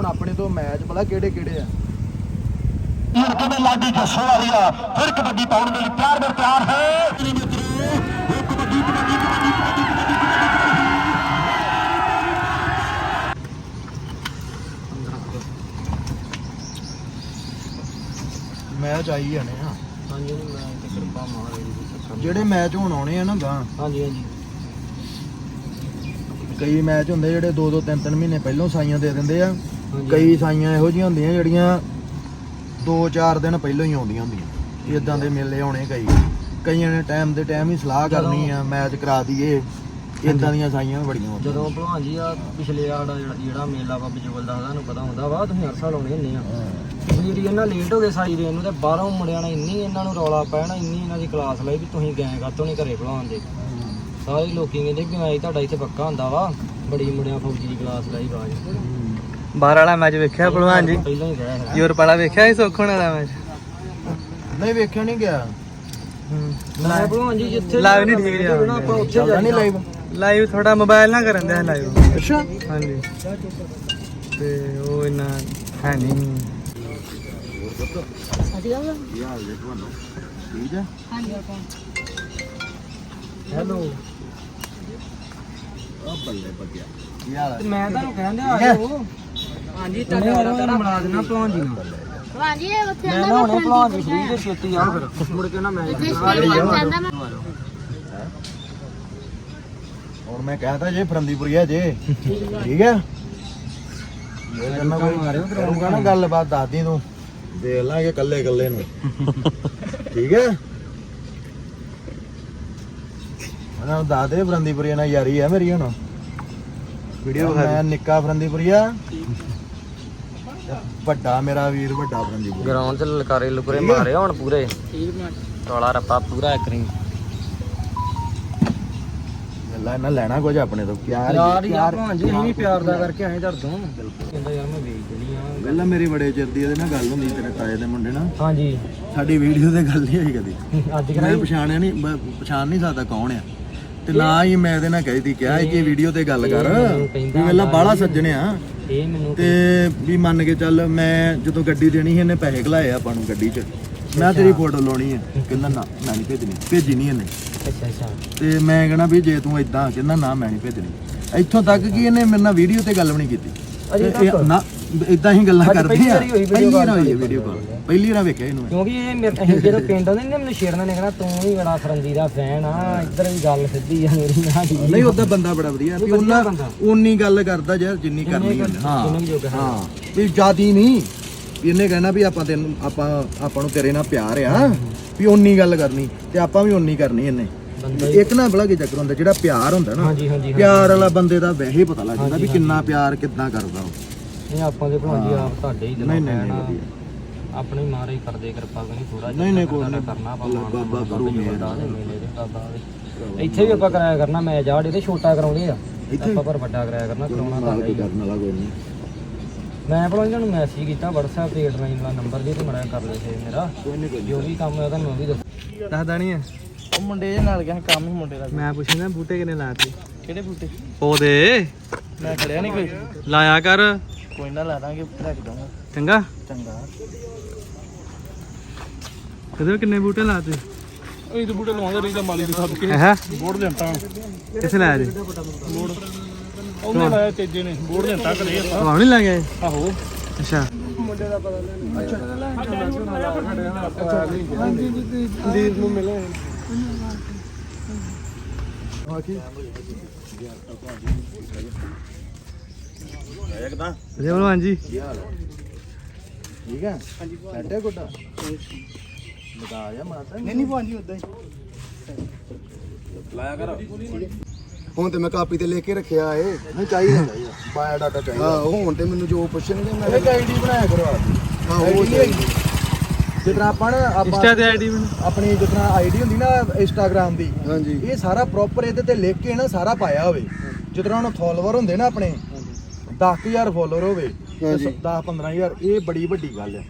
ਹੁਣ ਆਪਣੇ ਤੋਂ ਮੈਚ ਭਲਾ ਕਿਹੜੇ ਕਿਹੜੇ ਆ? ਇਹ ਕਿਵੇਂ ਲਾਡੀ ਜੱਸੋ ਵਾਲੀ ਆ ਫਿਰ ਕਬੱਡੀ ਪਾਉਣ ਦੇ ਲਈ ਪਿਆਰ ਵਿੱਚ ਪਿਆਰ ਹੈ। ਤੇਰੇ ਮਿੱਤਰੋ ਇਹ ਕਬੱਡੀ ਕਬੱਡੀ ਕਬੱਡੀ ਕਬੱਡੀ ਕਬੱਡੀ ਮੈਚ ਆਈ ਜਾਣੇ ਆ। ਹਾਂਜੀ ਮੈਂ ਤੇ ਕਿਰਪਾ ਮਹਾਰਾਜ ਦੀ ਸਿੱਖਾਂ ਜਿਹੜੇ ਮੈਚ ਹੁਣ ਆਉਣੇ ਆ ਨਾ ਗਾਂ। ਹਾਂਜੀ ਹਾਂਜੀ। ਕਈ ਮੈਚ ਹੁੰਦੇ ਜਿਹੜੇ 2 2 3 3 ਮਹੀਨੇ ਪਹਿਲਾਂ ਸਾਈਆਂ ਦੇ ਦਿੰਦੇ ਆ। ਕਈ ਸਾਈਆਂ ਇਹੋ ਜਿਹੀਆਂ ਹੁੰਦੀਆਂ ਜਿਹੜੀਆਂ 2-4 ਦਿਨ ਪਹਿਲਾਂ ਹੀ ਆਉਂਦੀਆਂ ਹੁੰਦੀਆਂ। ਇਦਾਂ ਦੇ ਮੇਲੇ ਆਉਣੇ ਕਈ। ਕਈਆਂ ਨੇ ਟਾਈਮ ਦੇ ਟਾਈਮ ਹੀ ਸਲਾਹ ਕਰਨੀ ਆ ਮੈਚ ਕਰਾ ਦਈਏ। ਇਦਾਂ ਦੀਆਂ ਸਾਈਆਂ ਬੜੀਆਂ ਹੁੰਦੀਆਂ। ਜਦੋਂ ਭਲਵਾਨ ਜੀ ਆ ਪਿਛਲੇ ਆੜਾ ਜਿਹੜਾ ਜਿਹੜਾ ਮੇਲਾ ਵਾ ਬਜੋਲ ਦਾ ਤੁਹਾਨੂੰ ਪਤਾ ਹੁੰਦਾ ਵਾ ਤੁਸੀਂ ਹਰ ਸਾਲ ਆਉਣੇ ਹੁੰਦੇ ਆ। ਵੀਰ ਇਹਨਾਂ ਲੇਟ ਹੋ ਗਏ ਸਾਈ ਦੇ ਨੂੰ ਤੇ ਬਾਹਰੋਂ ਮੁੰਡਿਆਂ ਨੇ ਇੰਨੀ ਇਹਨਾਂ ਨੂੰ ਰੌਲਾ ਪੈਣਾ ਇੰਨੀ ਇਹਨਾਂ ਦੀ ਕਲਾਸ ਲਈ ਵੀ ਤੁਸੀਂ ਗਏ ਕਾਤੋਂ ਨਹੀਂ ਘਰੇ ਭਲਵਾਨ ਦੇ ਸਾਰੇ ਲੋਕੀ ਕਹਿੰਦੇ ਵੀ ਮੈਂ ਤੁਹਾਡਾ ਇੱਥੇ ਪੱਕਾ ਹੁੰਦਾ ਵਾ ਬੜੀ ਮੁੰਡਿਆਂ ਫੌਜੀ ਦੀ ਕਲਾਸ ਲਈ ਬਾਜ ਬਾਹਰ ਵਾਲਾ ਮੈਚ ਵੇਖਿਆ ਭਲਵਾਨ ਜੀ? ਪਹਿਲਾਂ ਹੀ ਗਏ ਹੈ ਯੂਰਪ ਵਾਲਾ ਵੇਖਿਆ ਸੀ ਸੁੱਖ ਹੋਣਾ ਦਾ ਮੈਚ ਨਹੀਂ ਵੇਖਿਆ ਨਹੀਂ ਗਿਆ। ਮੈਂ ਭਲਵਾਨ ਜੀ ਜਿੱਥੇ Live ਨੀ ਠੀਕ ਰਿਹਾ। ਨਾ ਆਪਾਂ ਉੱਥੇ ਚੱਲਦਾ ਨਹੀਂ। ਲਾਈਵ ਲਾਈਵ ਥੋੜਾ ਮੋਬਾਈਲ ਨਾ ਕਰਨ ਦਿਆ ਲਾਈਵ ਅੱਛਾ। ਹਾਂਜੀ। ਤੇ ਉਹ ਇੰਨਾ ਹੈ ਨਹੀਂ। ਕੀ ਹਾਲ ਜੀ ਤੁਹਾਨੂੰ ਠੀਕ ਹੈ ਹੈਲੋ ਆ? ਬੱਲੇ ਬੱਗਿਆ ਕੀ ਹਾਲ ਹੈ ਮੈਂ ਤੁਹਾਨੂੰ ਕਹਿੰਦਾ ਆ ਜਾਓ ਹਾਂਜੀ ਤੁਹਾਡੇ ਵਾਲਾ ਮਿਲਾ ਦੇਣਾ ਭਲਵਾਨ ਜੀ ਨਾਲ ਹਾਂਜੀ ਇਹ ਉੱਥੇ ਮੈਂ ਨਾ ਹੁਣੇ ਭਲਵਾਨ ਜੀ ਫਰੀ ਤੇ ਛੇਤੀ ਆ ਫਿਰ। ਮੁੜ ਕੇ ਨਾ ਮੈਂ ਇੱਥੇ ਸਟੇਡੀਅਮ ਜਾਂਦਾ ਮੈਂ ਹੁਣ ਮੈਂ ਕਹਤਾ ਜੇ ਫਰੰਦੀਪੁਰੀਆ ਜੇ। ਠੀਕ ਹੈ ਇਹ ਕਰਨਾ ਕੋਈ ਕਰੂੰਗਾ ਨਾ ਗੱਲਬਾਤ ਦੱਸਦੀ ਤੂੰ। ਦੇਖ ਲਾਂਗੇ ਕੱਲੇ ਕੱਲੇ ਨੂੰ। ਠੀਕ ਹੈ ਉਹਨਾਂ ਨੂੰ ਦੱਸ ਦੇ ਫਰੰਦੀਪੁਰੀਆ ਨਾਲ ਯਾਰੀ ਹੈ ਮੇਰੀ ਹੁਣ। ਵੀਡੀਓ ਮੈਂ ਨਿੱਕਾ ਫਰੰਦੀਪੁਰੀਆ। ਵੱਡਾ ਮੇਰਾ ਵੀਰ ਵੱਡਾ ਫਰੰਦੀਪੁਰੀਆ। ਗਰਾਊਂਡ 'ਚ ਲਲਕਾਰੇ ਲੁਕਰੇ ਮਾਰੇ ਹੁਣ ਪੂਰੇ। ਟੋਲਾ ਰੱਪਾ ਪੂਰਾ ਇੱਕ ਰਿੰਗ ਗੱਲਾਂ ਇਹਨਾਂ ਲੈਣਾ ਕੁਝ ਆਪਣੇ ਤੋਂ। ਪਿਆਰ ਯਾਰ ਯਾਰ ਭਲਵਾਨ ਜੀ ਅਸੀਂ ਵੀ ਪਿਆਰ ਦਾ ਕਰਕੇ ਆਏ ਦਰਦੋਂ ਕਹਿੰਦਾ ਯਾਰ ਮੈਂ ਵੇਚ ਲਈ ਆ ਪਹਿਲਾਂ ਮੇਰੀ ਬੜੇ ਚਿਰ ਦੀ ਇਹਦੇ ਨਾਲ ਗੱਲ ਹੁੰਦੀ ਤੇਰੇ ਤਾਏ ਦੇ ਮੁੰਡੇ ਨਾਲ। ਹਾਂਜੀ। ਸਾਡੀ ਵੀਡੀਓ ਤੇ ਗੱਲ ਨਹੀਂ ਹੋਈ ਕਦੀ। ਅੱਜ ਮੈਂ ਕਰਾਈ ਪਛਾਣਿਆ ਨਹੀਂ ਮੈਂ ਪਛਾਣ ਨਹੀਂ ਸਕਦਾ ਕੌਣ ਆ। ਤੇ ਨਾ ਹੀ ਮੈਂ ਇਹਦੇ ਨਾਲ ਕਹੀ ਤੀ ਕਿਹਾ ਕਿ ਵੀਡੀਓ ਤੇ ਗੱਲ ਕਰ। ਵੀ ਵੇਲਾ ਬਾਹਲਾ ਸੱਜਣਿਆ ਇਹ ਮੈਨੂੰ ਤੇ ਵੀ ਮੰਨ ਕੇ ਚੱਲ ਮੈਂ ਜਦੋਂ ਗੱਡੀ ਦੇਣੀ ਸੀ ਇਹਨੇ ਪੈਸੇ ਘਲਾਏ ਆਪਾਂ ਨੂੰ ਗੱਡੀ 'ਚ। ਮੈਂ ਤੇਰੀ ਫੋਟੋ ਲਾਉਣੀ ਹੈ ਕਹਿੰਦਾ ਨਾ ਮੈਂ ਨਹੀਂ ਭੇਜਣੀ। ਭੇਜੀ ਨਹੀਂ ਇਹਨੇ। ਅੱਛਾ ਅੱਛਾ। ਤੇ ਮੈਂ ਕਹਣਾ ਵੀ ਜੇ ਤੂੰ ਇਦਾਂ ਕਹਿੰਦਾ ਨਾ ਮੈਂ ਨਹੀਂ ਭੇਜਣੀ। ਇੱਥੋਂ ਤੱਕ ਕਿ ਇਹਨੇ ਮੇਰੇ ਨਾਲ ਵੀਡੀਓ ਤੇ ਗੱਲ ਵੀ ਨਹੀਂ ਕੀਤੀ। ਨਾ ਇਦਾਂ ਹੀ ਗੱਲਾਂ ਕਰਦੇ ਆ। ਪਹਿਲੀ ਵਾਰ ਹੋਈ ਵੀਡੀਓ ਕਾਲ। ਪਹਿਲੀ ਵਾਰ ਵੇਖਿਆ ਇਹਨੂੰ। ਕਿਉਂਕਿ ਇਹ ਮੇਰੇ ਅਸੀਂ ਜਦੋਂ ਪਿੰਡ ਆਉਂਦੇ ਨੇ ਮੈਨੂੰ ਛੇੜਨਾ ਨੇ ਕਹਿਣਾ ਤੂੰ ਵੀ ਬੜਾ ਫਰੰਦੀ ਦਾ ਫੈਨ ਆ ਇੱਧਰ ਵੀ ਗੱਲ ਸਿੱਧੀ ਆ ਮੇਰੀ ਨਾ ਦੀ ਨਹੀਂ ਉਹਦਾ ਬੰਦਾ ਬੜਾ ਵਧੀਆ ਵੀ ਉਹਨਾਂ। ਉਨੀ ਗੱਲ ਕਰਦਾ ਯਾਰ ਜਿੰਨੀ ਕਰਨੀ ਹਾਂ ਹੈ। ਹਾਂ। ਵੀ ਜਿਆਦੀ ਨਹੀਂ। ਵੀ ਇਹਨੇ ਕਹਿਣਾ ਵੀ ਆਪਾਂ ਤੈਨੂੰ ਆਪਾਂ ਆਪਾਂ ਨੂੰ ਤੇਰੇ ਨਾਲ ਪਿਆਰ ਆ ਵੀ ਉਨੀ ਗੱਲ ਕਰਨੀ ਤੇ ਆਪਾਂ ਵੀ ਉਨੀ ਕਰਨੀ ਇਹਨੇ। ਇੱਕ ਨਾ ਬੜਾ ਕੀ ਚੱਕਰ ਹੁੰਦਾ ਜਿਹੜਾ ਪਿਆਰ ਹੁੰਦਾ ਨਾ ਪਿਆਰ ਵਾਲਾ ਬੰਦੇ ਦਾ ਵੈਸੇ ਪਤਾ ਲੱਗ ਜਾਂਦਾ ਵੀ ਕਿੰਨਾ ਪਿਆਰ ਕਿੱਦਾਂ ਕਰਦਾ ਉਹ। ਨਹੀਂ ਆਪਾਂ ਦੇ ਭਲਵਾਨ ਜੀ ਆਪ ਤੁਹਾਡੇ ਹੀ ਦਿਲੋਂ ਨਹੀਂ, ਨਹੀਂ, ਆ। ਵਧੀਆ। ਆਪਣੇ ਮਾਰੇ ਕਰਦੇ ਕਿਰਪਾ ਕਰੀ ਥੋੜਾ ਨਹੀਂ, ਨਹੀਂ, ਕੋਈ ਨਹੀਂ। ਕਰਨਾ ਆਪਾਂ ਬਾਬਾ ਮਿਹਰ। ਵੱਡਾ ਦੇ ਮੇਲੇ ਦੇ ਬਾਬਾ ਦੇ। ਇੱਥੇ ਵੀ ਆਪਾਂ ਕਰਾਇਆ ਕਰਨਾ ਮੈਚ ਆੜ ਇਹਦੇ ਛੋਟਾ ਕਰਾਉਂਦੇ ਆ। ਇੱਥੇ? ਆਪਾਂ ਪਰ ਵੱਡਾ ਕਰਾਇਆ ਕਰਨਾ ਕਰਾਉਣਾ ਤਾਂ ਨਾਲ ਹੈ ਕੋਈ ਹੀ ਆ। ਕਰਨ ਵਾਲਾ ਕੋਈ ਨਹੀਂ। ਮੈਂ ਭਲਵਾਨ ਜੀ ਨੂੰ ਮੈਸੇਜ ਕੀਤਾ WhatsApp ਤੇ 89 ਵਾਲਾ ਨੰਬਰ ਦੇ ਤੇ ਮੜਾ ਕਰ ਲਿਆ ਸੀ ਮੇਰਾ। ਨਹੀਂ ਜੋ ਵੀ ਕੰਮ ਹੋਇਆ ਤੁਹਾਨੂੰ ਵੀ ਦੱਸ। ਦੱਸਦਾ ਨਹੀਂ ਹੈ ਉਹ ਮੁੰਡੇ ਦੇ ਨਾਲ ਗਿਆ ਕੰਮ ਹੀ ਮੁੰਡੇ ਦਾ ਮੈਂ ਪੁੱਛਣਾ ਬੂਟੇ ਕਿਨੇ ਲਾਤੇ? ਕਿਹੜੇ ਬੂਟੇ? ਪੌਦੇ। ਮੈਂ ਖੜਿਆ ਨਹੀਂ ਕੋਈ। ਲਾਇਆ ਕਰ। ਕੋਈ ਨਾ ਲਾ ਦਾਂਗੇ ਰੱਖ ਦਾਂਗਾ ਚੰਗਾ? ਚੰਗਾ। ਕਦੇ ਕਿੰਨੇ ਬੂਟੇ ਲਾਤੇ ਇਹ ਤਾਂ ਬੂਟੇ ਲਵਾਉਂਦੇ ਰਹੀਦਾ ਮਾਲੀ ਦੇ ਸਭ ਹੈ? ਬੋਰਡ ਲੈਂਟਾ ਕਿੱਥੇ ਲਾਇਆ ਜੀ? ਉਹਨੇ ਲਾਇਆ ਤੇਜੇ ਨੇ। ਬੋਰਡ ਲੈਂਟਾ ਕਰੇ ਆਪਾਂ ਤੁਹਾਨੂੰ ਨਹੀਂ ਲੱਗਿਆ ਆਹੋ। ਅੱਛਾ। ਦੀਪ ਨੂੰ ਮਿਲੇ ਜੀ ਭਲਵਾਨ ਜੀ। ਕੀ ਹਾਲ ਹੈ? ਠੀਕ ਹੈ? ਹਾਂਜੀ ਸਾਡੇ ਗੁੱਡਾ? ਬਤਾ ਜਾ ਮਾਤਾ ਨਹੀਂ ਨਹੀਂ ਭਾਂਜੀ ਉਦਾਂ ਹੀ। ਲਾਇਆ ਕਰ। ਹੁਣ ਤੇ ਮੈਂ ਕਾਪੀ ਤੇ ਲਿਖ ਕੇ ਰੱਖਿਆ ਏ ਨਹੀਂ ਚਾਹੀਦਾ ਚਾਹੀਦਾ। ਬਾਇਓ ਡਾਟਾ ਚਾਹੀਦਾ। ਹਾਂ ਹੁਣ ਤੇ ਮੈਨੂੰ ਜੋ ਪੁੱਛਣਗੇ ਮੈਂ ਇੱਕ ਆਈਡੀ ਬਣਾਇਆ ਕਰੋ ਆਪ। ਹਾਂ ਉਹ ਜਿਤਨਾ ਆਪਾਂ ਇੰਸਟਾ ਤੇ ਆਈਡੀ ਮੈਨੂੰ। ਆਪਣੀ ਜਿਤਨਾ ਆਈਡੀ ਹੁੰਦੀ ਨਾ ਇੰਸਟਾਗ੍ਰam ਦੀ। ਹਾਂਜੀ। ਇਹ ਸਾਰਾ ਪ੍ਰੋਪਰ ਇਹਦੇ ਤੇ ਲਿਖ ਕੇ ਨਾ ਸਾਰਾ ਪਾਇਆ ਹੋਵੇ। ਜਿਤਨਾ ਹੁਣ ਫਾਲੋਅਰ ਹੁੰਦੇ ਨਾ ਆਪਣੇ 10000 ਫਾਲੋਅਰ ਹੋਵੇ ਹਾਂਜੀ। 10 15000 ਇਹ ਬੜੀ ਵੱਡੀ ਗੱਲ ਹੈ।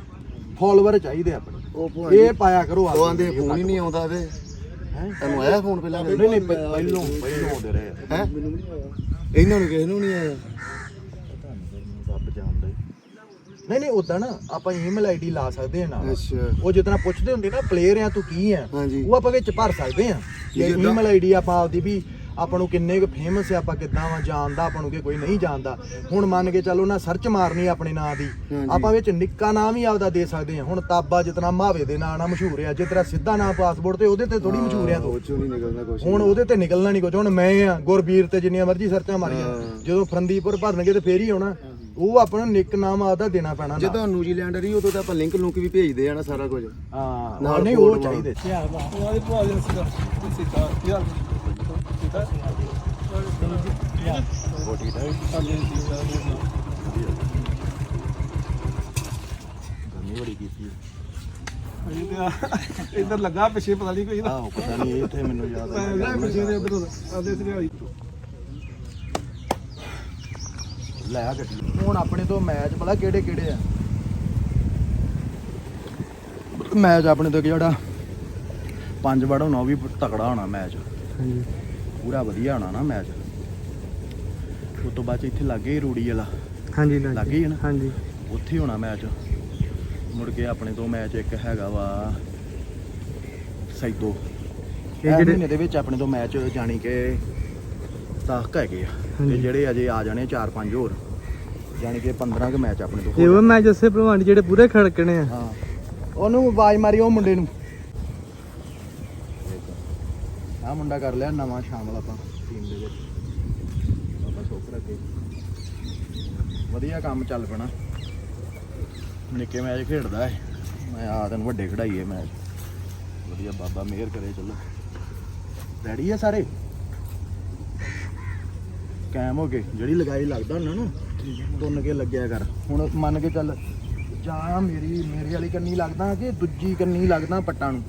ਫਾਲੋਅਰ ਚਾਹੀਦੇ ਆਪਣੇ। ਉਹ ਇਹ ਪਾਇਆ ਕਰੋ ਆਪ ਉਹ ਆਂਦੇ ਫੋਨ ਹੀ ਨਹੀਂ ਆਉਂਦਾ ਤੇ ਹੈਂ? ਤੁਹਾਨੂੰ ਆਇਆ ਫੋਨ ਪਹਿਲਾਂ ਨਹੀਂ ਨਹੀਂ ਪਹਿ- ਪਹਿਲੋਂ ਪਹਿਲੋਂ ਆਉਂਦੇ ਰਹੇ ਆ। ਹੈ? ਇਹਨਾਂ ਨੂੰ ਕਿਸੇ ਨੂੰ ਨਹੀਂ ਆਇਆ। ਰੱਬ ਜਾਣਦਾ ਨਹੀਂ ਨਹੀਂ ਉਦਾਂ ਨਾ ਆਪਾਂ ਈਮੇਲ ਆਈਡੀ ਲਾ ਸਕਦੇ ਆ ਅੱਛਾ। ਉਹ ਜਿਤਨਾ ਪੁੱਛਦੇ ਹੁੰਦੇ ਨਾ ਪਲੇਅਰ ਆ ਤੂੰ ਕੀ ਆ? ਹਾਂਜੀ। ਉਹ ਆਪਾਂ ਵਿੱਚ ਭਰ ਸਕਦੇ ਆ। ਜਿੱਦਾਂ- ਈਮੇਲ ਆਈਡੀ ਆਪਾਂ ਆਪਦੀ ਵੀ ਆਪਾਂ ਨੂੰ ਕਿੰਨੇ ਕੁ ਫੇਮਸ ਆ ਆਪਾਂ ਕਿੱਦਾਂ ਵਾ ਜਾਣਦਾ ਆਪਾਂ ਨੂੰ ਕਿ ਕੋਈ ਨਹੀਂ ਜਾਣਦਾ। ਹੁਣ ਮੰਨ ਕੇ ਚੱਲੋ ਨਾ ਸਰਚ ਮਾਰਨੀ ਆਪਣੇ ਨਾਂ ਦੀ। ਆਪਾਂ ਵਿੱਚ ਨਿੱਕਾ ਨਾਮ ਵੀ ਆਪਦਾ ਦੇ ਸਕਦੇ ਆ। ਹੁਣ ਤਾਬਾ ਜਿਤਨਾ ਮਾਵੇ ਦੇ ਨਾਂ ਨਾਲ ਮਸ਼ਹੂਰ ਆ ਜਿਤਨਾ ਸਿੱਧਾ ਨਾਮ ਪਾਸਪੋਰਟ ਤੇ ਉਹਦੇ ਤੇ ਥੋੜੀ ਮਸ਼ਹੂਰ ਆ ਤੂੰ। ਉਹ ਚੋਂ ਨਹੀਂ ਨਿਕਲਦਾ ਕੁਝ ਹੁਣ ਉਹਦੇ ਤੇ ਨਿਕਲਣਾ ਨਹੀਂ ਕੁਝ ਹੁਣ ਮੈਂ ਆ ਗੁਰਬੀਰ ਤੇ ਜਿੰਨੀਆਂ ਮਰਜ਼ੀ ਸਰਚਾਂ ਮਾਰੀਆਂ। ਹਾਂ। ਜਦੋਂ ਫਰੰਦੀਪੁਰ ਭਰਨਗੇ ਤੇ ਫੇਰ ਹੀ ਆਉਣਾ। ਉਹ ਆਪਣਾ ਨਿੱਕ ਨਾਮ ਆਪਦਾ ਦੇਣਾ ਪੈਣਾ। ਜਦੋਂ ਨਿਊਜ਼ੀਲੈਂਡ ਰਹੀ ਉਦੋਂ ਤਾਂ ਆਪਾਂ ਲਿੰਕ ਲੁੰਕ ਵੀ ਭੇਜਦੇ ਆ ਨਾ ਸਾਰਾ ਕੁਝ। ਹਾਂ ਨਹੀਂ ਉਹ। ਚਾਹੀਦੇ। ਗਰਮੀ ਬੜੀ ਕੀਤੀ ਇੱਧਰ ਲੱਗਾ ਪਿੱਛੇ ਪਤਾ ਨਹੀਂ ਕੋਈ। ਆਹ ਪਤਾ ਨਹੀਂ ਇਹ ਇੱਥੇ ਮੈਨੂੰ ਯਾਦ ਆ ਪਿੱਛੇ ਦੇ ਉਧਰ ਆਦੇ ਸਰੀਆਲੀ ਲੈ ਆ ਗੱਡੀ। ਹੁਣ ਆਪਣੇ ਤੋਂ ਮੈਚ ਪਤਾ ਕਿਹੜੇ ਕਿਹੜੇ ਆ? ਮੈਚ ਆਪਣੇ ਤੋਂ ਜਿਹੜਾ ਪੰਜ ਵੜ ਹੋਣਾ ਉਹ ਵੀ ਤਕੜਾ ਹੋਣਾ ਮੈਚ। ਹਾਂਜੀ। ਪੂਰਾ ਵਧੀਆ ਹੋਣਾ ਨਾ ਮੈਚ ਉਸ ਤੋਂ ਬਾਅਦ 'ਚ ਇੱਥੇ ਲੱਗੇ ਰੂੜੀ ਵਾਲਾ। ਹਾਂਜੀ ਲੱਗ ਹੈ ਨਾ? ਹਾਂਜੀ। ਉੱਥੇ ਹੋਣਾ ਮੈਚ ਮੁੜ ਕੇ ਆਪਣੇ ਤੋਂ ਮੈਚ ਇੱਕ ਹੈਗਾ ਵਾ ਸੈਦੋ। ਇਹ ਜਿਹੜੇ- ਮਹੀਨੇ ਦੇ ਵਿੱਚ ਆਪਣੇ ਤੋਂ ਮੈਚ ਜਾਣੀ ਕਿ 10 ਕੁ ਹੈਗੇ ਆ। ਤੇ। ਜਿਹੜੇ ਅਜੇ ਆ ਜਾਣੇ 4-5 ਹੋਰ ਜਾਣੀ ਕਿ 15 ਕੁ ਮੈਚ ਆਪਣੇ ਤੋਂ ਇਹ ਉਹ ਮੈਚ ਜੱਸੇ ਭਲਵਾਨ ਜਿਹੜੇ ਪੂਰੇ ਖੜਕਣੇ ਆ। ਹਾਂ। ਉਹਨੂੰ ਆਵਾਜ਼ ਮਾਰੀ ਉਹ ਮੁੰਡੇ ਨੂੰ ਆ ਮੁੰਡਾ ਕਰ ਲਿਆ ਨਵਾਂ ਸ਼ਾਮਲ ਆਪਾਂ ਟੀਮ ਦੇ ਵਿੱਚ। ਆਪਾਂ ਸੋਚ ਰੱਖੇ। ਵਧੀਆ ਕੰਮ ਚੱਲ ਪੈਣਾ। ਨਿੱਕੇ ਮੈਚ ਖੇਡਦਾ ਹੈ ਮੈਂ ਆ ਤੈਨੂੰ ਵੱਡੇ ਖੜਾਈਏ ਮੈਚ। ਵਧੀਆ ਬਾਬਾ ਮਿਹਰ ਕਰੇ, ਚੱਲੋ। ਰੈਡੀ ਆ ਸਾਰੇ? ਕਾਇਮ ਹੋ ਗਏ ਜਿਹੜੀ ਲਗਾਈ ਲੱਗਦਾ ਉਹਨਾਂ ਨੂੰ, ਤੁੰਨ ਕੇ ਲੱਗਿਆ ਕਰ। ਹੁਣ ਮੰਨ ਕੇ ਚੱਲ, ਜਾਂ ਮੇਰੀ, ਮੇਰੇ ਵਾਲੀ ਕੰਨੀ ਲੱਗਦਾ ਕਿ ਦੂਜੀ ਕੰਨੀ ਲੱਗਦਾ ਪੱਟਾਂ ਨੂੰ?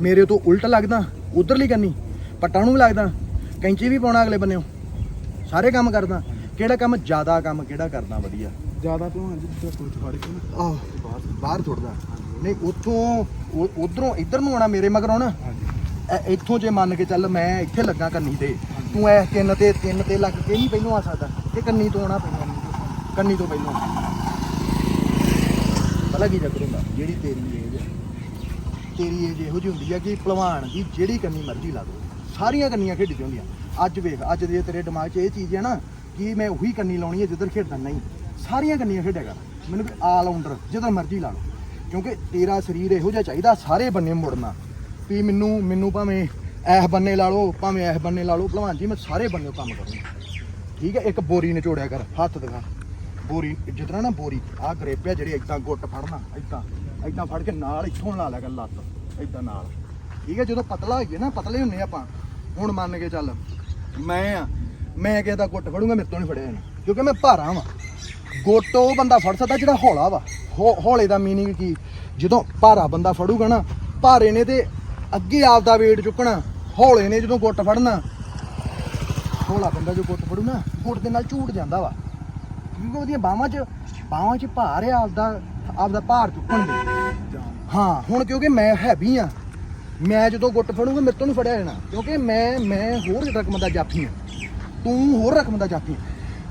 ਮੇਰੇ ਤੋਂ ਉਲਟ ਲੱਗਦਾ, ਉਧਰਲੀ ਕੰਨੀ? ਪੱਟਾਂ ਨੂੰ ਵੀ ਲੱਗਦਾ ਕੈਂਚੀ ਵੀ ਪਾਉਣਾ ਅਗਲੇ ਬੰਨਿਓ। ਸਾਰੇ ਕੰਮ ਕਰਦਾ। ਕਿਹੜਾ ਕੰਮ ਜ਼ਿਆਦਾ ਕੰਮ ਕਿਹੜਾ ਕਰਦਾ ਵਧੀਆ। ਜ਼ਿਆਦਾ ਭਲਵਾਨ ਜੀ ਜਿੱਥੇ ਕੋਚ ਫੜ ਕੇ ਨਾ ਆਹ ਬਾਹਰ ਥੋੜਦਾ ਨਹੀਂ ਉੱਥੋਂ ਉਧਰੋਂ ਇੱਧਰ ਨੂੰ ਆਉਣਾ ਮੇਰੇ ਮਗਰ ਆਉਣਾ ਇੱਥੋਂ ਜੇ ਮੰਨ ਕੇ ਚੱਲ ਮੈਂ ਇੱਥੇ ਲੱਗਾ ਕੰਨੀ ਤੇ ਤੂੰ ਐ ਤਿੰਨ ਤੇ ਤਿੰਨ ਤੇ ਲੱਗ ਕੇ ਨਹੀਂ ਪਹਿਲੋਂ ਆ ਸਕਦਾ। ਇਹ ਕੰਨੀ ਤੋਂ ਆਉਣਾ ਪੈਣਾ ਕੰਨੀ ਤੋਂ ਪਹਿਲੋਂ। ਪਤਾ ਕੀ ਚੱਕਰ ਹੁੰਦਾ? ਜਿਹੜੀ ਤੇਰੀ ਏਜ ਤੇਰੀ ਏਜ ਇਹੋ ਜਿਹੀ ਹੁੰਦੀ ਆ ਕਿ ਭਲਵਾਨ ਦੀ ਜਿਹੜੀ ਕੰਨੀ ਮਰਜ਼ੀ ਲਾ ਦੋ। ਸਾਰੀਆਂ ਕੰਨੀਆਂ ਖੇਡੀ ਹੁੰਦੀਆਂ। ਅੱਜ ਵੇਖ, ਅੱਜ ਦੇ ਤੇਰੇ ਦਿਮਾਗ 'ਚ ਇਹ ਚੀਜ਼ ਹੈ ਨਾ ਕਿ ਮੈਂ ਉਹੀ ਕੰਨੀ ਲਾਉਣੀ ਹੈ ਜਿੱਧਰ ਖੇਡਦਾ ਨਹੀਂ। ਸਾਰੀਆਂ ਕੰਨੀਆਂ ਖੇਡਿਆ ਕਰ। ਮੈਨੂੰ ਆਲ ਰਾਊਂਡਰ ਜਿੱਧਰ ਮਰਜ਼ੀ ਲਾ ਲਓ। ਕਿਉਂਕਿ ਤੇਰਾ ਸਰੀਰ ਇਹੋ ਜਿਹਾ ਚਾਹੀਦਾ ਸਾਰੇ ਬੰਨੇ ਮੁੜਨਾ। ਵੀ ਮੈਨੂੰ ਮੈਨੂੰ ਭਾਵੇਂ ਐਸ ਬੰਨੇ ਲਾ ਲਓ, ਭਾਵੇਂ ਐਸ ਬੰਨੇ ਲਾ ਲਓ। ਭਲਵਾਨ ਜੀ, ਮੈਂ ਸਾਰੇ ਬੰਨੇ ਕੰਮ ਕਰੂੰਗਾ। ਠੀਕ ਹੈ, ਇੱਕ ਬੋਰੀ ਨਿਚੋੜਿਆ ਕਰ, ਹੱਥ ਦਿਖਾ। ਬੋਰੀ, ਜਿਤਨਾ ਨਾ ਬੋਰੀ, ਆਹ ਗਰੇਪਿਆ ਜਿਹੜੇ ਇਦਾਂ ਗੁੱਟ ਫੜਨਾ ਇਦਾਂ ਇਦਾਂ ਫੜ ਕੇ ਨਾਲ ਇੱਥੋਂ ਲਾ ਲਿਆ ਕਰ ਲੱਤ ਇਦਾਂ ਨਾਲ। ਠੀਕ ਹੈ, ਜਦੋਂ ਪਤਲਾ ਹੋਈਏ ਨਾ, ਪਤਲੇ ਹੁੰਨੇ ਆਪਾਂ। ਹੁਣ ਮੰਨ ਕੇ ਚੱਲ, ਮੈਂ ਆ, ਮੈਂ ਕਿਸੇ ਦਾ ਗੁੱਟ ਫੜੂੰਗਾ, ਮੇਰੇ ਤੋਂ ਨਹੀਂ ਫੜਿਆ ਜਾਣਾ ਕਿਉਂਕਿ ਮੈਂ ਭਾਰਾ ਵਾਂ। ਗੁੱਟ ਉਹ ਬੰਦਾ ਫੜ ਸਕਦਾ ਜਿਹੜਾ ਹੌਲਾ ਵਾ। ਹੌ- ਹੌਲੇ ਦਾ ਮੀਨਿੰਗ ਕੀ? ਜਦੋਂ ਭਾਰਾ ਬੰਦਾ ਫੜੂਗਾ ਨਾ, ਭਾਰੇ ਨੇ ਤੇ ਅੱਗੇ ਆਪਦਾ weight ਚੁੱਕਣਾ, ਹੌਲੇ ਨੇ ਜਦੋਂ ਗੁੱਟ ਫੜਨਾ, ਹੌਲਾ ਬੰਦਾ ਜੋ ਗੁੱਟ ਫੜੂ ਨਾ ਗੁੱਟ ਦੇ ਨਾਲ ਝੂਟ ਜਾਂਦਾ ਵਾ। ਕਿਉਂਕਿ ਉਹਦੀਆਂ ਬਾਹਾਂ 'ਚ ਬਾਹਾਂ 'ਚ ਭਾਰ ਆ ਆਪਦਾ ਆਪਦਾ ਭਾਰ ਚੁੱਕਣ ਦੇ। ਹਾਂ, ਹੁਣ ਕਿਉਂਕਿ ਮੈਂ ਹੈਵੀ ਆ ਮੈਂ ਜਦੋਂ ਗੁੱਟ ਫੜੂੰਗਾ, ਮੇਰੇ ਤੋਂ ਨਹੀਂ ਫੜਿਆ ਜਾਣਾ। ਕਿਉਂਕਿ ਮੈਂ ਮੈਂ ਹੋਰ ਰਕਮ ਦਾ ਜਾਫੀ ਆ ਤੂੰ ਹੋਰ ਰਕਮ ਦਾ ਜਾਫੀ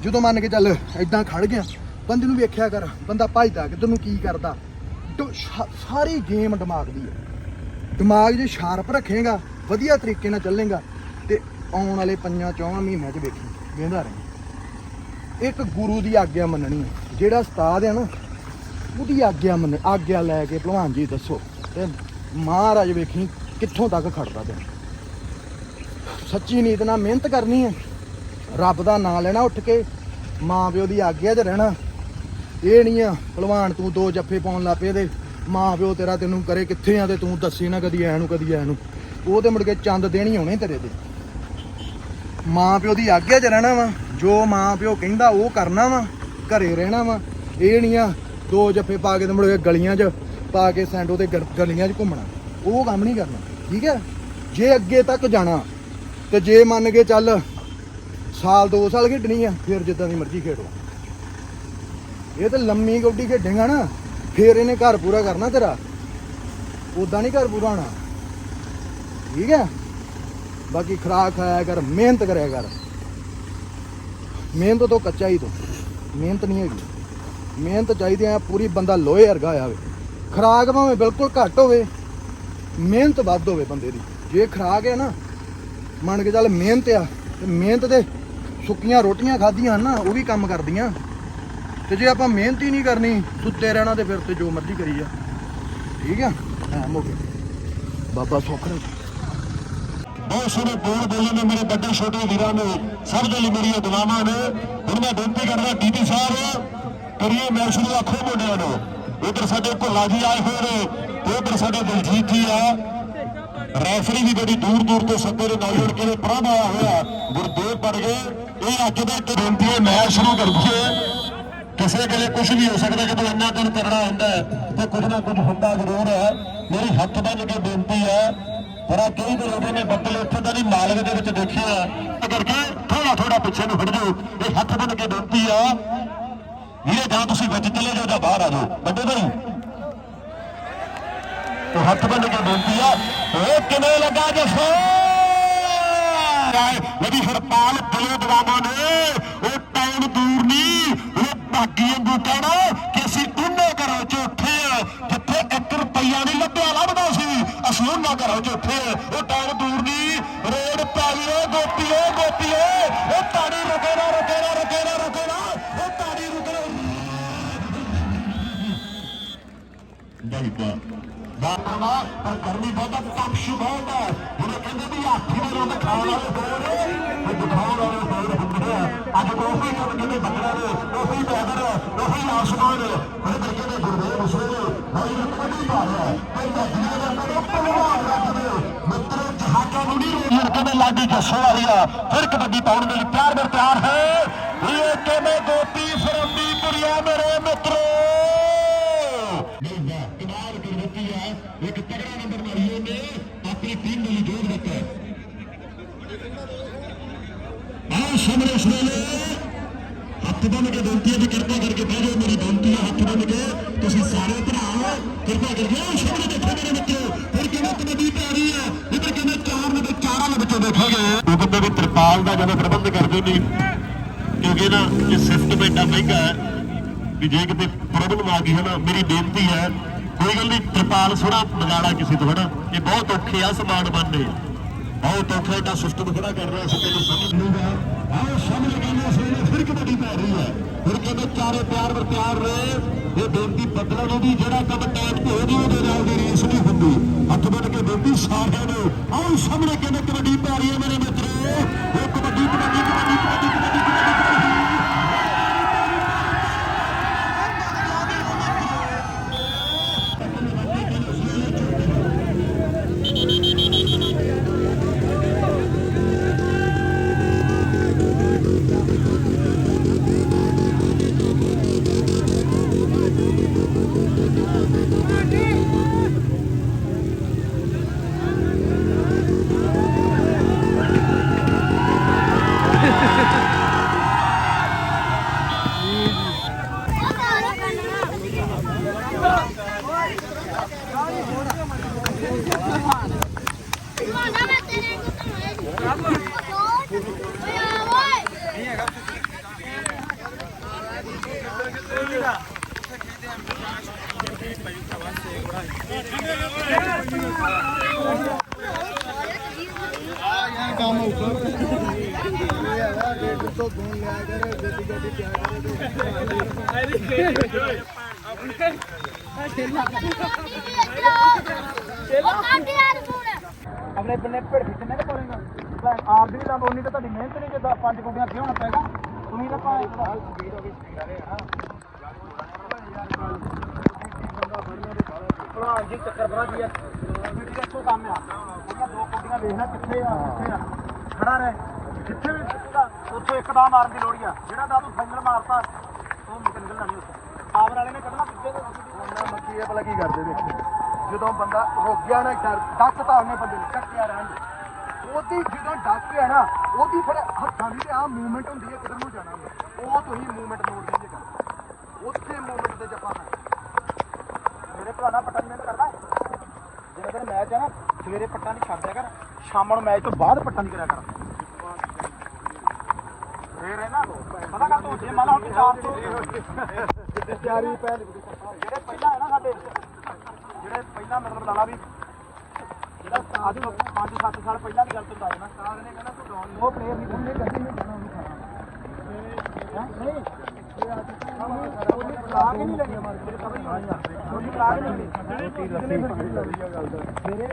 ਜਦੋਂ ਮੰਨ ਕੇ ਚੱਲ ਐਦਾਂ ਖੜ ਗਿਆ, ਬੰਦੇ ਨੂੰ ਵੇਖਿਆ ਕਰ, ਬੰਦਾ ਭੱਜਦਾ ਕਿੱਧਰ ਨੂੰ ਕੀ ਕਰਦਾ। ਡ- ਸਾਰੀ ਗੇਮ ਦਿਮਾਗ ਦੀ ਹੈ। ਦਿਮਾਗ ਜੇ ਸ਼ਾਰਪ ਰੱਖੇਗਾ, ਵਧੀਆ ਤਰੀਕੇ ਨਾਲ ਚੱਲੇਗਾ, ਤੇ ਆਉਣ ਵਾਲੇ ਪੰਜਾਂ, ਚੌਵਾਂ ਮਹੀਨਿਆਂ 'ਚ ਵੇਖੀ ਵੇਂਦਾ ਰਹੇ। ਇੱਕ ਗੁਰੂ ਦੀ ਆਗਿਆ ਮੰਨਣੀ ਹੈ। ਜਿਹੜਾ ਉਸਤਾਦ ਹੈ ਨਾ, ਉਹਦੀ ਆਗਿਆ ਮੰਨ, ਆਗਿਆ ਲੈ ਕੇ ਭਲਵਾਨ ਜੀ ਦੱਸੋ। ਤੇ ਮਹਾਰਾਜ ਵੇਖੀ, ਕਿੱਥੋਂ ਤੱਕ ਖੜਦਾ ਤੈਨੂੰ ਸੱਚੀ ਨੀਤ ਨਾਲ ਮਿਹਨਤ ਕਰਨੀ ਹੈ। ਰੱਬ ਦਾ ਨਾਮ ਲੈਣਾ ਉੱਠ ਕੇ, ਮਾਂ ਪਿਓ ਦੀ ਆਗਿਆ 'ਚ ਰਹਿਣਾ। ਇਹ ਨਹੀਂ ਆ, ਭਲਵਾਨ ਤੂੰ ਦੋ ਜੱਫੇ ਪਾਉਣ ਲੱਗ ਪਏ ਤੇ ਮਾਂ ਪਿਓ ਤੇਰਾ ਤੈਨੂੰ ਕਰੇ ਕਿੱਥੇ ਆ ਤੇ ਤੂੰ ਦੱਸੀ ਨਾ ਕਦੀ ਐ ਨੂੰ, ਕਦੀ ਐ ਨੂੰ। ਉਹ ਤੇ ਮੁੜ ਕੇ ਚੰਦ ਦੇਣੀ ਹੋਣੇ ਤੇਰੇ ਤੇ। ਮਾਂ ਪਿਓ ਦੀ ਆਗਿਆ 'ਚ ਰਹਿਣਾ ਵਾ, ਜੋ ਮਾਂ ਪਿਓ ਕਹਿੰਦਾ ਉਹ ਕਰਨਾ ਵਾ, ਘਰੇ ਰਹਿਣਾ ਵਾ। ਇਹ ਨਹੀਂ ਆ, ਦੋ ਜੱਫੇ ਪਾ ਕੇ ਤੇ ਮੁੜ ਕੇ ਗਲੀਆਂ 'ਚ ਪਾ ਕੇ ਸੈਂਡੋ ਤੇ ਗਲ- ਗਲੀਆਂ 'ਚ ਘੁੰਮਣਾ। ਉਹ ਕੰਮ ਨਹੀਂ ਕਰਨਾ, ਠੀਕ ਹੈ? ਜੇ ਅੱਗੇ ਤੱਕ ਜਾਣਾ, ਤੇ ਜੇ ਮੰਨ ਕੇ ਚੱਲ ਸਾਲ ਦੋ ਸਾਲ ਖੇਡਣੀ ਆ, ਫਿਰ ਜਿੱਦਾਂ ਦੀ ਮਰਜ਼ੀ ਖੇਡੋ। ਇਹ ਤਾਂ ਲੰਮੀ ਗੋਡੀ ਖੇਡੇਗਾ ਨਾ, ਫਿਰ ਇਹਨੇ ਘਰ ਪੂਰਾ ਕਰਨਾ ਤੇਰਾ। ਉਦਾਂ ਨਹੀਂ ਘਰ ਪੂਰਾ ਹੋਣਾ। ਠੀਕ ਹੈ? ਬਾਕੀ ਖੁਰਾਕ ਖਾਇਆ ਕਰ, ਮਿਹਨਤ ਕਰਿਆ ਕਰ। ਮਿਹਨਤ ਤੋਂ ਕੱਚਾ ਹੀ ਤੂੰ। ਮਿਹਨਤ ਨਹੀਂ ਹੈਗੀ। ਮਿਹਨਤ ਚਾਹੀਦੀ ਆ, ਪੂਰੀ ਬੰਦਾ ਲੋਹੇ ਵਰਗਾ ਹੋਇਆ ਹੋਵੇ। ਖਰਾਕ ਭਾਵੇਂ ਬਿਲਕੁਲ ਘੱਟ ਹੋਵੇ, ਮਿਹਨਤ ਵੱਧ ਹੋਵੇ ਬੰਦੇ ਦੀ। ਜੇ ਖਰਾਕ ਹੈ ਨਾ, ਮੰਨ ਕੇ ਚੱਲ ਮਿਹਨਤ ਆ, ਤੇ ਮਿਹਨਤ ਦੇ ਸੁੱਕੀਆਂ ਰੋਟੀਆਂ ਖਾਧੀਆਂ ਨਾ, ਉਹ ਵੀ ਕੰਮ ਕਰਦੀਆਂ। ਤੇ ਜੇ ਆਪਾਂ ਮਿਹਨਤ ਹੀ ਨਹੀਂ ਕਰਨੀ, ਸੁੱਤੇ ਰਹਿਣਾ ਤੇ ਫਿਰ ਤੇ ਜੋ ਮਰਜ਼ੀ ਕਰੀ ਜਾ। ਠੀਕ ਆ? ਹਾਂ ਮੋਕੇ ਬਾਬਾ ਸੁੱਖ ਰੱਖੇ। ਬਹੁਤ ਸੋਹਣੇ ਬੋਲ ਬੋਲੇ ਨੇ ਮੇਰੇ ਵੱਡੇ ਛੋਟੇ ਵੀਰਾਂ ਨੇ, ਸਭ ਦੇ ਲਈ ਮੇਰੀਆਂ ਦੁਆਵਾਂ ਨੇ। ਹੁਣ ਮੈਂ ਬੇਨਤੀ ਕਰਦਾ ਡੀਡੀ ਸਾਹਿਬ, ਕਰੀਏ ਮੈਚ ਨੂੰ ਆਖੋ ਮੁੰਡਿਆਂ ਨੂੰ। ਉਧਰ ਸਾਡੇ ਭੁੱਲਾ ਜੀ ਆਏ ਹੋਏ ਨੇ ਤੇ ਉਧਰ ਸਾਡੇ ਦਲਜੀਤ ਜੀ ਆ। ਰੈਫਰੀ ਵੀ ਬੜੀ ਦੂਰ ਦੂਰ ਤੋਂ ਸੱਦੇ ਦੇ ਨਾਲ ਜੁੜ ਕੇ ਨੇ, ਪ੍ਰਭ ਆਇਆ ਹੋਇਆ, ਗੁਰਦੇਵ ਪੜ ਗਏ। ਇਹ ਅੱਜ ਦਾ ਇੱਕ ਬੇਨਤੀ ਹੈ, ਮੈਂ ਸ਼ੁਰੂ ਕਰ ਦਈਏ ਕਿਸੇ ਵੇਲੇ ਕੁਝ ਵੀ ਹੋ ਸਕਦਾ ਜਦੋਂ ਇੰਨਾ ਦਿਨ ਕਰਨਾ ਹੁੰਦਾ ਤੇ ਕੁਝ ਨਾ ਕੁਝ ਹੁੰਦਾ ਜ਼ਰੂਰ ਹੈ। ਮੇਰੀ ਹੱਥ ਬੰਨ ਕੇ ਬੇਨਤੀ ਹੈ ਪਰ ਕਈ ਦੇ ਉਹਦੇ ਨੇ ਬੱਦਲ ਇੱਥੇ ਦਾ ਨਹੀਂ ਮਾਲਕ ਦੇ ਵਿੱਚ ਦੇਖਿਆ। ਕਰਕੇ ਥੋੜਾ ਥੋੜਾ ਪਿੱਛੇ ਨੂੰ ਹਟ ਜਾਓ, ਇਹ ਹੱਥ ਬੰਨ ਕੇ ਬੇਨਤੀ ਆ ਵੀਰੇ ਜਾਂ ਤੁਸੀਂ ਵਿੱਚ ਚਲੇ ਜਾਓ ਜਾਂ ਬਾਹਰ ਆ ਜਾਓ। ਵੱਡੇ ਭਾਈ, ਤੇ ਹੱਥ ਬੰਨ ਕੇ ਬੇਨਤੀ ਆ। ਓਏ ਕਿਵੇਂ ਲੱਗਾ ਜਸੋ ਲੜੀ ਹਰਪਾਲ ਦਿਲੋਂ ਦਵਾਵਾਂ ਨੇ। ਉਹ ਟਾਈਮ ਦੂਰ ਨਹੀਂ, ਉਹ ਭਾਗੀ ਵਾਂਗੂ ਕਹਿਣਾ ਕਿ ਅਸੀਂ ਉਹਨਾਂ ਘਰਾਂ 'ਚ ਉੱਠੇ ਆ, ਜਿੱਥੇ 1 ਰੁਪਈਆ ਨਹੀਂ ਲੱਭਿਆ, ਲੱਭਦਾ ਸੀ। ਅਸੀਂ ਉਹਨਾਂ ਘਰਾਂ 'ਚ ਉੱਠੇ ਉਹ ਟਾਈਮ ਦੂਰ ਨਹੀਂ, ਰੋਡ ਪਾਈਓ ਗੋਪੀਓ ਗੋਪੀਓ ਉਹ ਤਾੜੀ ਰੁਕੇ ਨਾ ਰੁਕੇ ਨਾ ਰੁਕੇ ਨਾ ਰੁਕੇ ਨਾ। ਨਹੀਂ ਬਾ ਬਾਪਰਵਾ ਪਰ ਗਰਮੀ ਬਹੁਤਾ ਤਪਸ਼ ਬਹੁਤ ਹੈ ਜਿਹਨੇ ਕਹਿੰਦੇ ਵੀ ਹਾਥੀ ਦੇ ਰੰਗ ਖਾਣ ਵਾਲੇ ਹੋਰ ਤੇ ਦਿਖਾਉਣ ਵਾਲੇ ਹੋਰ ਹੁੰਦੇ ਆ। ਅੱਜ ਉਹੀ ਕੰਮ ਕਹਿੰਦੇ ਬੱਕਰਾ ਨੇ, ਉਹੀ ਬੈਦਰ ਉਹੀ ਆਸਮਾਨ ਉਹਦੇ ਕਰਕੇ ਦੇ ਗੁਰਦੇਵ ਉਸਰੇ ਨੇ ਭਾਈ ਨੂੰ ਤੇ ਨਦੀਆਂ ਦਾ ਕਦੋਂ ਪਹਿਲਵਾਨ ਰੱਖਦੇ ਮਿੱਤਰੋ, ਜਹਾਜ਼ਾਂ ਨੂੰ ਨਹੀਂ ਰੋਣ ਕਹਿੰਦੇ ਲਾਡੀ ਜੱਸੋ ਵਾਲੀ ਆ। ਫਿਰ ਕਬੱਡੀ ਪਾਉਣ ਦੇ ਲਈ ਪਿਆਰ ਮੇਰੇ ਪਿਆਰ ਹੈ। ਇਹ ਕਿਵੇਂ ਗੋਪੀ ਫਰੰਦੀ ਪੁਰੀਆ ਮੇਰੇ ਮਿੱਤਰੋ ਨਹੀਂ ਵਾਹ ਕਮਾਲ ਕਰ ਦਿੱਤੀ ਹੈ ਇੱਕ ਤਗੜਾ ਨੰਬਰ ਮਾਰੀਏ ਨੇ ਆਪਣੀ ਜੋੜ ਦਿੱਤਾ। ਆਹ ਸਾਹਮਣੇ ਇਸ ਹੱਥ ਬੰਨ ਕੇ ਬੇਨਤੀ ਹੈ ਵੀ ਕਿਰਪਾ ਕਰਕੇ ਬਹਿ ਜਾਓ ਮੇਰੀ ਬੇਨਤੀ ਹੈ ਹੱਥ ਬੰਨ ਕੇ। ਤੁਸੀਂ ਸਾਰੇ ਭਰਾ ਕਿਰਪਾ ਕਰਕੇ ਆਹ ਸਾਹਮਣੇ ਦੇਖੋ ਮੇਰੇ ਮਿੱਤਰੋ ਫਿਰ ਕਿਵੇਂ ਕਬੱਡੀ ਪੈ ਰਹੀ ਹੈ ਇਧਰ ਕਿਵੇਂ ਚਾਰ ਦੇ ਚਾਰਾਂ ਦੇ ਬੱਚੇ ਦੇਖੋਗੇ। ਉਹ ਬੰਦੇ ਵੀ ਤਰਪਾਲ ਦਾ ਜਦੋਂ ਪ੍ਰਬੰਧ ਕਰਦੇ ਨਹੀਂ ਕਿਉਂਕਿ ਨਾ ਇਹ ਸਿਸਟਮ ਇੰਨਾ ਮਹਿੰਗਾ ਹੈ, ਵੀ ਜੇ ਕਿਤੇ ਪ੍ਰੋਬਲਮ ਆ ਗਈ ਹੈ ਨਾ, ਮੇਰੀ ਬੇਨਤੀ ਹੈ ਕੋਈ ਗੱਲ ਨਹੀਂ ਤਰਪਾਲ ਥੋੜਾ ਮਗਾੜਾ ਕਿਸੇ ਤੋਂ, ਹਨਾ? ਇਹ ਬਹੁਤ ਔਖੇ ਆ ਸਮਾਨ ਬਣਨੇ। ਬਹੁਤ ਔਖਾ ਇਹਦਾ ਸਿਸਟਮ ਖੜਾ ਕਰ ਰਿਹਾ ਸੀ ਤੈਨੂੰ ਸਮਝ ਲੂਗਾ ਆਓ ਸਾਹਮਣੇ ਕਹਿੰਦੇ ਇਸ ਫਿਰ ਕਬੱਡੀ ਪੈ ਰਹੀ ਹੈ। ਫਿਰ ਕਹਿੰਦੇ ਚਾਰੇ ਪਿਆਰ ਵਰ ਪਿਆਰ ਰਹੇ ਇਹ ਬੇਨਤੀ ਬਦਲਣ ਨੂੰ ਵੀ ਜਿਹੜਾ ਕੰਮ ਟੈਪ ਤੇ ਉਹਦੀ ਉਹਦੇ ਨਾਲ ਦੀ ਰੀਸ ਨਹੀਂ ਹੁੰਦੀ। ਹੱਥ ਬੰਨ ਕੇ ਬੇਨਤੀ ਸਾਰਿਆਂ ਨੂੰ। ਆਓ ਸਾਹਮਣੇ ਕਹਿੰਦੇ ਕਬੱਡੀ ਪੈ ਰਹੀ ਹੈ ਮੇਰੇ ਮਿੱਤਰੋ। ਇਹ ਕਬੱਡੀ ਕਬੱਡੀ ਕਬੱਡੀ ਮਾਨਾ ਮੈਂ ਤੇਰੇ ਕੋਲ ਤਾਂ ਹੋਇਆ ਜੀ ਓਏ ਆ ਓਏ ਆਪਣੇ ਬੰਨੇ ਭਿੜ ਕਿੰਨੇ ਕੁ ਪਾਉਣੇਗਾ ਆਪ ਦੀ ਤਾਂ ਬੋਨੀ ਤੇ ਤੁਹਾਡੀ ਮਿਹਨਤ ਨਹੀਂ ਜਿੱਦਾਂ ਪੰਜ ਗੁੱਡੀਆਂ ਕਿਉਂ ਹੋਣਾ ਪੈਗਾ ਤੁਸੀਂ ਤਾਂ ਭਾਵੇਂ ਹਾਲ ਸਪੀਡ ਹੋ ਗਈ ਸਪੀਡ ਆ ਰਿਹਾ ਭਲਵਾਨ ਜੀ ਚੱਕਰ ਬਣਾ ਦੀ ਵੀਡੀਓ ਦਾ ਇੱਕੋ ਕੰਮ ਆ। ਉਹਨਾਂ ਦੋ ਕੁੱਡੀਆਂ ਵੇਖਣਾ ਕਿੱਥੇ ਆ ਕਿੱਥੇ ਆ। ਖੜਾ ਰਹਿ। ਜਿੱਥੇ ਵੀ ਉੱਥੋਂ ਇੱਕ ਦਾ ਮਾਰਨ ਦੀ ਲੋੜੀ ਆ। ਜਿਹੜਾ ਦਾ ਤੂੰ ਫਾਈਨਲ ਮਾਰਤਾ, ਉਹ ਨਿਕਲਣਾ ਨਹੀਂ ਉੱਥੇ। ਆਵਰ ਵਾਲੇ ਨੇ ਕੱਢਣਾ ਪਿੱਛੇ ਦੇ ਉਹਨਾਂ ਮੱਕੀ ਇਹ ਭਲਾ ਕੀ ਕਰਦੇ ਦੇਖੋ। ਜਦੋਂ ਬੰਦਾ ਰੁਕ ਗਿਆ ਨਾ ਡਰ ਡੱਕ ਤਾਂ ਉਹਨੇ ਬੰਦੇ ਨੂੰ ਚੱਕਿਆ ਰਹਿਣ ਦੇ। ਉਹਦੀ ਜਦੋਂ ਡੱਕ ਹੈ ਨਾ, ਉਹਦੀ ਫਿਰ ਹੱਥਾਂ ਦੀ ਤੇ ਆ ਮੂਵਮੈਂਟ ਹੁੰਦੀ ਹੈ, ਕਿਧਰ ਨੂੰ ਜਾਣਾ ਉਹ ਤੁਸੀਂ ਮੂਵਮੈਂਟ ਮੋੜ ਦੀ ਜਗ੍ਹਾ ਉੱਥੇ ਮੂਵਮੈਂਟ ਦੇ ਜਪਾ ਮੇਰੇ ਭਰਾਣਾ ਪਟਨ ਮੇਂ ਕਰਦਾ ਜਿਹੜਾ ਤੇਰਾ ਮੈਚ ਹੈ ਨਾ, ਸਵੇਰੇ ਪੱਟਾਂ ਨਹੀਂ ਛੱਡਿਆ ਕਰ। ਸ਼ਾਮ ਨੂੰ ਮੈਚ ਤੋਂ ਬਾਅਦ ਪੱਟਾਂ ਨਹੀਂ ਕਰਿਆ ਕਰ। ਫੇਰ ਹੈ ਨਾ ਪਤਾ ਕਰ ਤੂੰ ਜੇ ਮੰਨ ਲਾ ਹੁਣ 400 ਜਿੱਥੇ ਤਿਆਰੀ ਪੈ ਜਿਹੜੇ ਪਹਿਲਾਂ ਹੈ ਨਾ ਸਾਡੇ ਜਿਹੜੇ ਪਹਿਲਾਂ ਮਤਲਬ ਲਾਲਾ ਵੀ ਜਿਹੜਾ ਅੱਜ 5-7 ਸਾਲ ਪਹਿਲਾਂ ਦੀ ਗੱਲ ਤੋਂ ਦੱਸ ਨਾ ਸਾਗ ਨੇ ਕਹਿੰਦਾ ਤੂੰ ਡਾਉਨ ਉਹ ਪਲੇਅਰ ਨਹੀਂ ਉਹਨੇ ਕਦੀ ਨਹੀਂ ਜਾਣਾ ਉਹਨੂੰ ਖਾਣਾ। ਨਹੀਂ ਇਹ ਆ ਉਹਨੇ ਬੁਲਾ ਕੇ ਨਹੀਂ ਲੈਣੀ। ਮਾਰ ਕੇ ਕਬਰ ਨਹੀਂ ਹੋਣੀ ਉਹਨੇ ਬੁਲਾ ਕੇ ਨਹੀਂ ਲੈਣੀ। ਜਿਹੜੀ ਲੱਸੀ ਪਾਣੀ ਲੱਗੀ ਆ ਗੱਲ ਦਾ ਮੇਰੇ